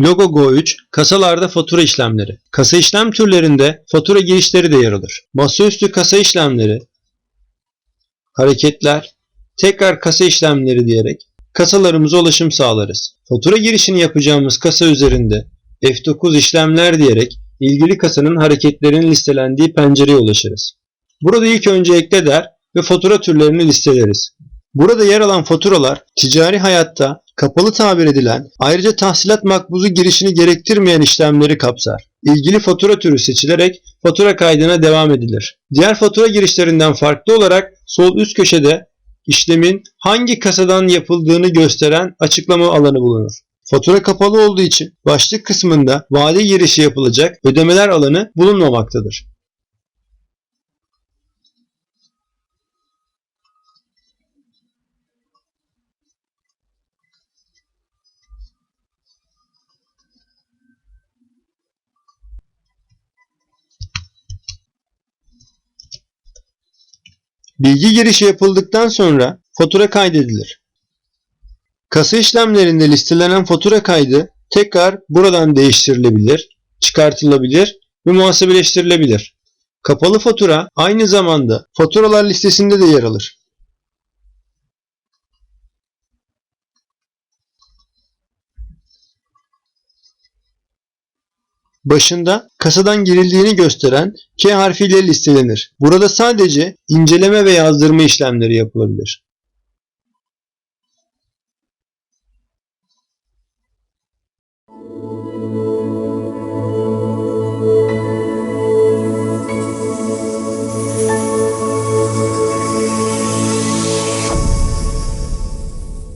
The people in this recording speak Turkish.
Logo Go3 kasalarda fatura işlemleri. Kasa işlem türlerinde fatura girişleri de yer alır. Masaüstü kasa işlemleri, hareketler, tekrar kasa işlemleri diyerek kasalarımıza ulaşım sağlarız. Fatura girişini yapacağımız kasa üzerinde F9 işlemler diyerek ilgili kasanın hareketlerinin listelendiği pencereye ulaşırız. Burada ilk önce ekle der ve fatura türlerini listeleriz. Burada yer alan faturalar ticari hayatta kapalı tabir edilen ayrıca tahsilat makbuzu girişini gerektirmeyen işlemleri kapsar. İlgili fatura türü seçilerek fatura kaydına devam edilir. Diğer fatura girişlerinden farklı olarak sol üst köşede işlemin hangi kasadan yapıldığını gösteren açıklama alanı bulunur. Fatura kapalı olduğu için başlık kısmında vade girişi yapılacak ödemeler alanı bulunmamaktadır. Bilgi girişi yapıldıktan sonra fatura kaydedilir. Kasa işlemlerinde listelenen fatura kaydı tekrar buradan değiştirilebilir, çıkartılabilir ve muhasebeleştirilebilir. Kapalı fatura aynı zamanda faturalar listesinde de yer alır. Başında kasadan girildiğini gösteren K harfiyle listelenir. Burada sadece inceleme ve yazdırma işlemleri yapılabilir.